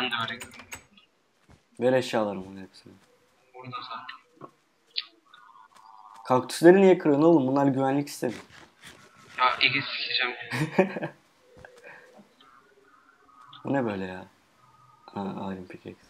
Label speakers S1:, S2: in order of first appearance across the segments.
S1: Ben de öyle.
S2: Ver eşyalarımın hepsini.
S1: Burada zaten.
S2: Kaktüsleri niye kırıyorsun oğlum? Bunlar güvenlik sistemi.
S1: Ya Ege sikeceğim.
S2: Bu ne böyle ya? Ha, Iron Pickaxe.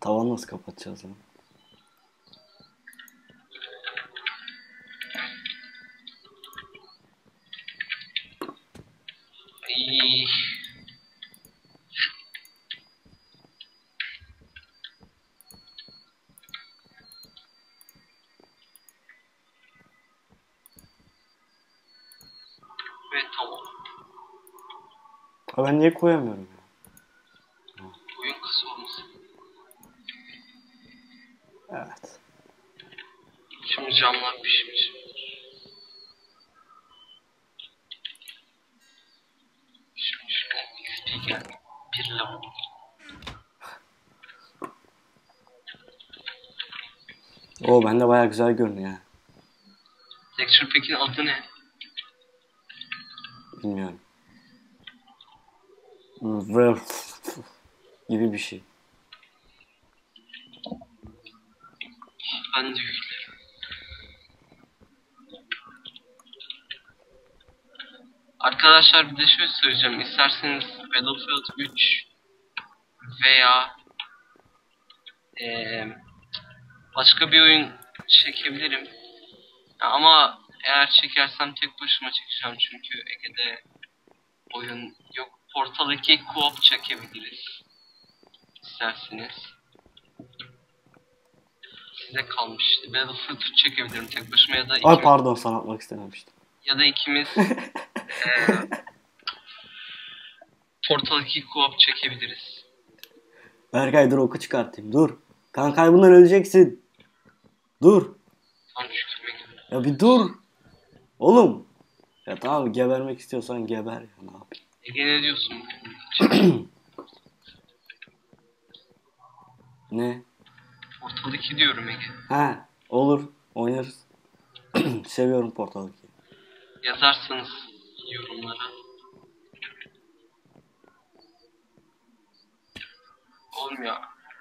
S2: Tavanı nasıl kapatacağız lan?
S1: Ay. Tamam.
S2: Ha ben niye koyamıyorum ya?
S1: Oyun kısa olmasın.
S2: Evet.
S1: Şimdi camlar pişmiş. Şimdi şuradan XP geldi. Bir level.
S2: Oo bende baya güzel görünüyor.
S1: Texture Pack'in adı ne?
S2: Bilmiyorum. Gibi bir şey.
S1: Ben de yüklerim. Arkadaşlar bir de şöyle söyleyeceğim. İsterseniz Battlefield 3 veya eee, başka bir oyun çekebilirim. Ama eğer çekersem tek başıma çekeceğim çünkü Ege'de oyun yok. Portal 2 co-op çekebiliriz. İsterseniz. Size kalmış. Battlefield 3 çekebilirim tek başıma ya da
S2: Ay
S1: ikimiz,
S2: pardon sana atmak istememiştim.
S1: ya da ikimiz eee, Portal 2 co-op çekebiliriz.
S2: Berkay dur oku çıkartayım dur. Kankay bundan öleceksin. Dur. Ya bir dur. Oğlum. Ya tamam gebermek istiyorsan geber ya ne yapayım.
S1: Ege ne diyorsun?
S2: Ne?
S1: Portal 2 diyorum Ege.
S2: Ha olur oynarız. Seviyorum Portal 2'yi.
S1: Yazarsanız yorumlara. Ya.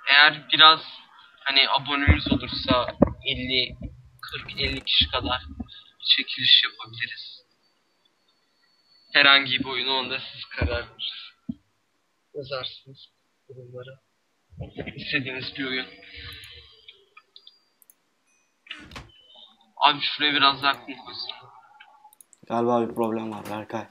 S1: Eğer biraz hani abonemiz olursa 50 40 50 kişi kadar çekiliş yapabiliriz. Herhangi bir oyunu onda siz karar verirsiniz. Yazarsınız yorumlara. İstediğiniz bir oyun. Abi şuraya biraz daha kum koysun.
S2: Galiba bir problem var Berkay.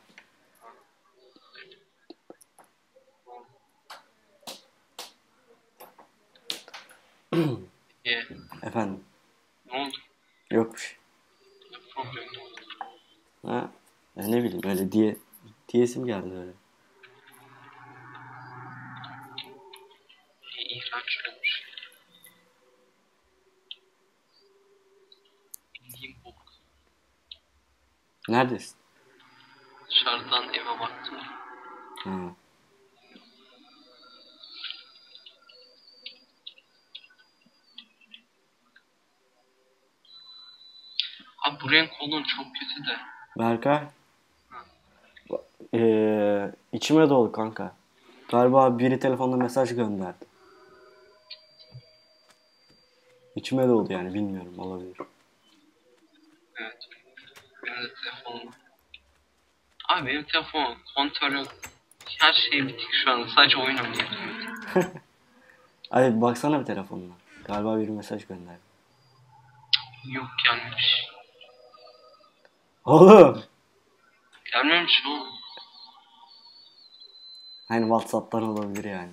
S1: Diye.
S2: Efendim.
S1: Ne oldu?
S2: Yok bir şey.
S1: Ne oldu?
S2: Ha? Ya ne bileyim öyle diye diyesim geldi öyle.
S1: İyi, İğrenç olmuş. Bildiğim bok.
S2: Neredesin?
S1: Dışarıdan eve baktım.
S2: Ha.
S1: Abi bu renk kolun çok kötü de.
S2: Berkay. Ee, içime dolu kanka. Galiba biri telefonda mesaj gönderdi. İçime doldu yani bilmiyorum olabilir.
S1: Evet. Benim de telefonum. Abi benim telefon kontrolü her şey bitik şu anda. Sadece oyun oynayabiliyorum.
S2: Hadi baksana bir telefonuna. Galiba biri mesaj gönderdi.
S1: Yok gelmemiş.
S2: Oğlum.
S1: Gelmemiş oğlum.
S2: Hani Whatsapp'tan olabilir yani.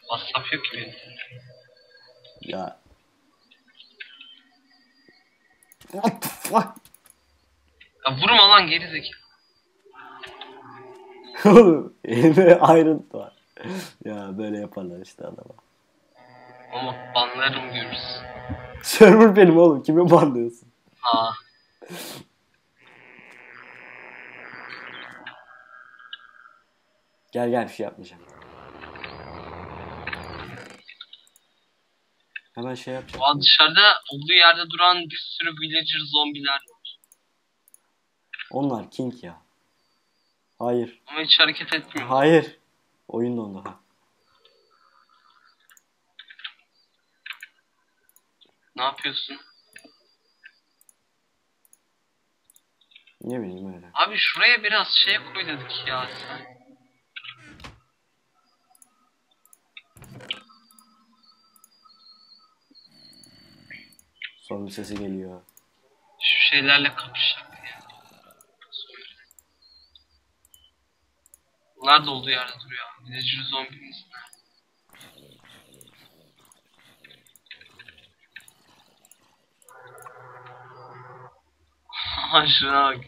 S1: WhatsApp yok ki benim.
S2: Ya. What the fuck?
S1: Ya vurma lan gerizekalı.
S2: Oğlum elimde ayrıntı var. ya böyle yaparlar işte adama.
S1: Ama banlarım görürsün.
S2: Server benim oğlum. Kime banlıyorsun?
S1: Ha.
S2: Gel gel bir şey yapmayacağım. Hemen şey yapacağım.
S1: Aa, dışarıda olduğu yerde duran bir sürü villager zombiler var.
S2: Onlar king ya. Hayır.
S1: Ama hiç hareket etmiyor.
S2: Hayır. Oyun dondu ha.
S1: Ne yapıyorsun?
S2: Ne bileyim öyle.
S1: Abi şuraya biraz şey koy dedik ya sen.
S2: Son bir sesi geliyor.
S1: Şu şeylerle kapışacak ya. Bunlar da olduğu yerde duruyor. Villager zombimiz nerede? Ha şuna bak.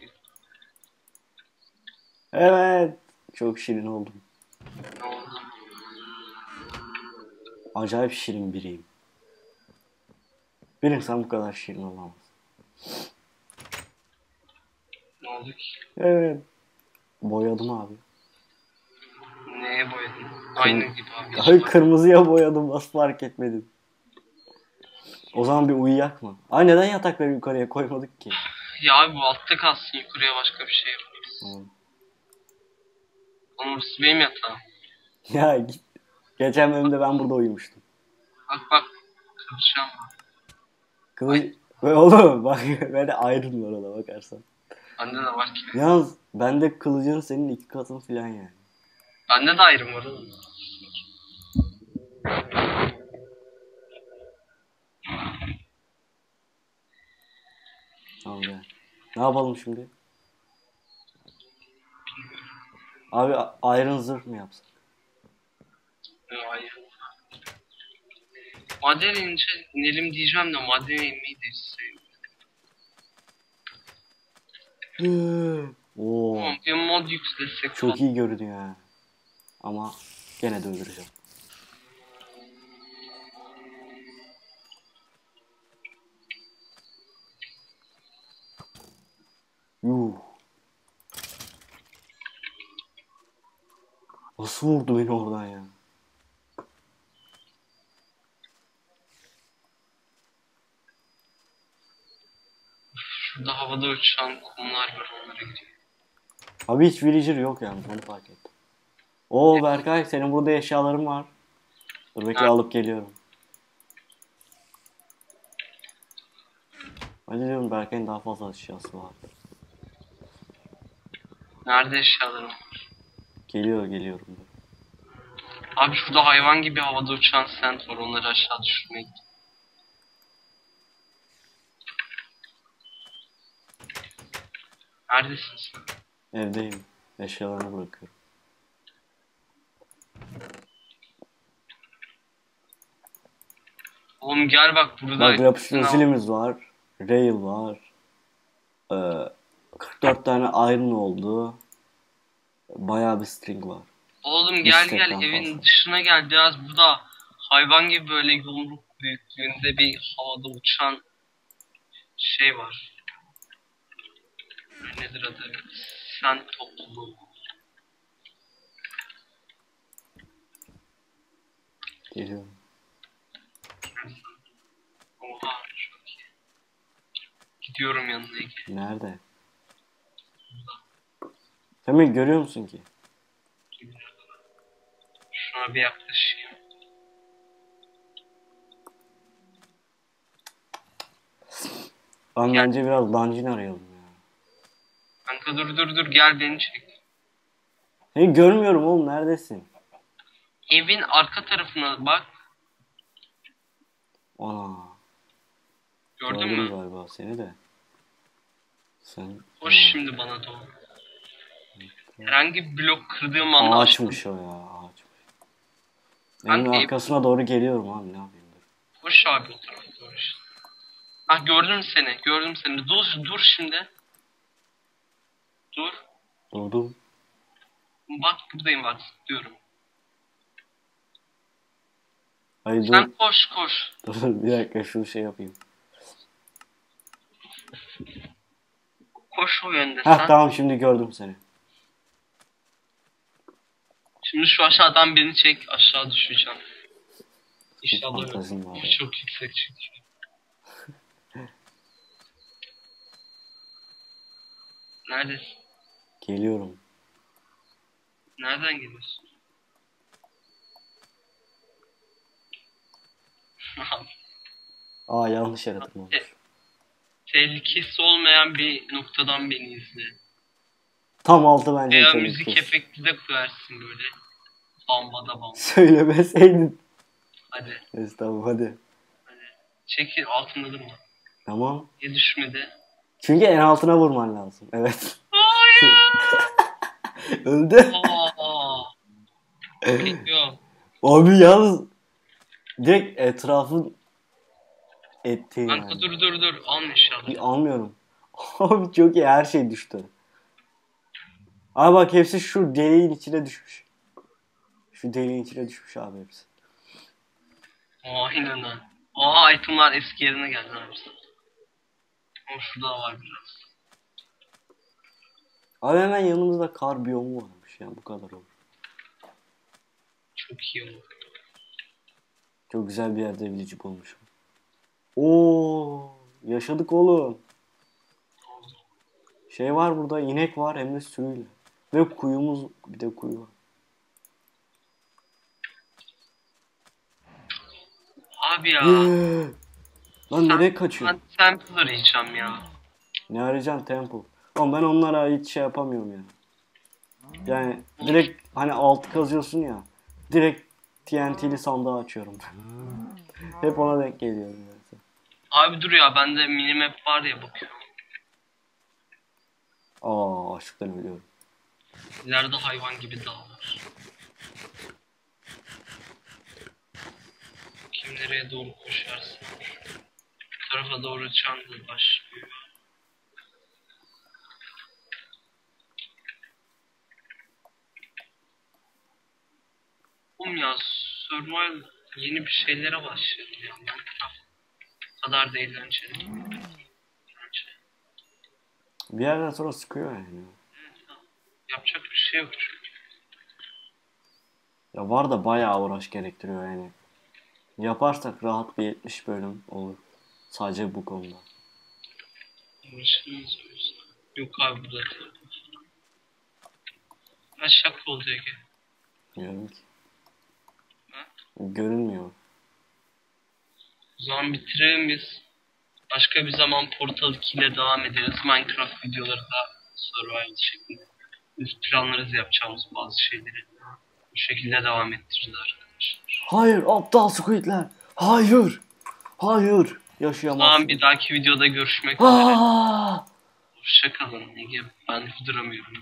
S2: Evet. Çok şirin oldum.
S1: Ne oldu?
S2: Acayip şirin biriyim. Bir insan bu kadar şirin olamaz.
S1: Ne oldu ki?
S2: Evet. Boyadım abi.
S1: Neye boyadın? Aynı gibi abi.
S2: Ay kırmızıya boyadım nasıl fark etmedin? O zaman bir uyuyak mı? Ay neden yatakları yukarıya koymadık ki?
S1: Ya abi bu altta kalsın yukarıya başka bir şey yaparız.
S2: Hı.
S1: Oğlum burası benim yatağım.
S2: Ya git. Geçen bölümde ben burada uyumuştum.
S1: Bak bak. Kılıçam var.
S2: Kılıç... Ve oğlum bak böyle ayrım var ona bakarsan.
S1: Bende de var ki.
S2: Yalnız bende kılıcın senin iki katın falan yani.
S1: Bende de ayrım var oğlum.
S2: Gel. Ne yapalım şimdi? Abi Iron zırh mı yapsak?
S1: Hayır. Maden inince inelim diyeceğim de maden inmeyi de hiç sevmiyorum.
S2: Oo,
S1: Tamam bir mod yüklesek
S2: çok
S1: falan.
S2: iyi görünüyor ha. Ama gene de öldüreceğim. Yuh. Nasıl vurdu beni oradan ya?
S1: Şurada havada uçan kumlar var onlara gidiyor.
S2: Abi hiç villager yok yani onu fark ettim. Oo Berkay senin burada eşyaların var. Dur bekle
S1: Ha.
S2: alıp geliyorum. Hadi diyorum Berkay'ın daha fazla eşyası var.
S1: Nerede eşyalarım?
S2: Geliyor geliyorum. dur.
S1: Abi şurada hayvan gibi havada uçan sent var onları aşağı düşürmeye gidiyor. Neredesin sen?
S2: Evdeyim. Eşyalarını bırakıyorum.
S1: Oğlum gel bak burada.
S2: Bak yapıştırıcı silimiz var. Rail var. Ee, 44 tane iron oldu. Bayağı bir string var.
S1: Oğlum gel gel evin
S2: fazla.
S1: dışına gel biraz burada hayvan gibi böyle yumruk büyüklüğünde bir havada uçan şey var. Nedir adı? Sen topluluğu.
S2: Geliyorum.
S1: Oha çok iyi. Gidiyorum yanına.
S2: Nerede? Beni görüyor musun ki?
S1: Şuna bir yaklaşayım.
S2: Ben
S1: Gel.
S2: bence biraz dungeon arayalım ya.
S1: Kanka dur dur dur gel beni çek.
S2: Seni görmüyorum oğlum neredesin?
S1: Evin arka tarafına bak.
S2: Ana.
S1: Gördün
S2: gördüm
S1: mü?
S2: galiba seni de. Sen...
S1: Koş şimdi bana doğru. Herhangi bir blok kırdığım anda
S2: Ağaçmış o ya ağaçmış. Evin
S1: Kanka, ev-
S2: arkasına doğru geliyorum abi ne yapayım dur.
S1: Koş abi o tarafa doğru işte. Ah gördüm seni, gördüm seni. Dur, dur şimdi. Dur.
S2: Durdum.
S1: Bak buradayım bak zıplıyorum.
S2: Hayır dur.
S1: Sen koş koş.
S2: Dur bir dakika şu şey yapayım.
S1: Koş o yönde
S2: Heh
S1: sen.
S2: tamam şimdi gördüm seni.
S1: Şimdi şu aşağıdan birini çek aşağı düşeceğim. İnşallah öyle.
S2: var
S1: çok yüksek çünkü. Neredesin?
S2: Geliyorum.
S1: Nereden geliyorsun?
S2: Aa yanlış yere tırmanmış.
S1: Tehlikesi olmayan bir noktadan beni izle.
S2: Tam altı bence
S1: Veya müzik
S2: gitmiş.
S1: efekti de koyarsın böyle. Bambada bam.
S2: Söylemeseydin.
S1: Hadi.
S2: Neyse tamam hadi.
S1: Çekil altında durma.
S2: Tamam.
S1: Ya düşmedi.
S2: Çünkü en altına vurman lazım. Evet.
S1: Hayır.
S2: Öldü. Abi yalnız direkt etrafın etti
S1: Kanka
S2: yani.
S1: dur dur dur. Alma inşallah.
S2: Almıyorum. Abi çok iyi her şey düştü. Abi bak hepsi şu deliğin içine düşmüş. Şu deliğin içine düşmüş abi hepsi.
S1: Aynen ha. Aa itemlar eski yerine geldi abi. Ama şurada da var biraz.
S2: Abi hemen yanımızda kar biyomu varmış ya bu kadar olur.
S1: Çok iyi oldu.
S2: Çok güzel bir yerde village bulmuşum. Oo, yaşadık oğlum. Şey var burada inek var hem de sürüyle. Ve kuyumuz bir de kuyu var.
S1: Abi ya.
S2: Yeah. Lan
S1: Sen-
S2: nereye kaçıyor?
S1: Ben Templar yiyeceğim ya.
S2: Ne arayacaksın temple? Oğlum ben onlara hiç şey yapamıyorum ya. Yani direkt hani altı kazıyorsun ya. Direkt TNT'li sandığı açıyorum. Hep ona denk geliyorum. Yani.
S1: Abi dur ya bende minimap var ya bakıyorum.
S2: Aa açlıktan ölüyorum.
S1: İleride hayvan gibi dağ var. Kim nereye doğru koşarsa. Bu tarafa doğru çanlı başlıyor. Oğlum ya Survival yeni bir şeylere başladı ya. Minecraft kadar da eğlenceli.
S2: Bir yerden sonra sıkıyor yani.
S1: Yapacak bir şey yok çünkü.
S2: Ya var da bayağı uğraş gerektiriyor yani. Yaparsak rahat bir 70 bölüm olur. Sadece bu konuda.
S1: Uğraşılmaz o yüzden. Yok abi bu da Ben şaka oldu Ege.
S2: Bilmiyorum ki.
S1: Ha?
S2: Görünmüyor.
S1: O zaman bitirelim biz. Başka bir zaman Portal 2 ile devam ederiz. Minecraft videoları da survival şeklinde. Planlarız yapacağımız bazı şeyleri. Bu şekilde devam ettireceğiz arkadaşlar.
S2: Hayır aptal squidler. Hayır. Hayır. Yaşayamazsın.
S1: bir dahaki videoda görüşmek üzere. Hoşçakalın. Ben duramıyorum.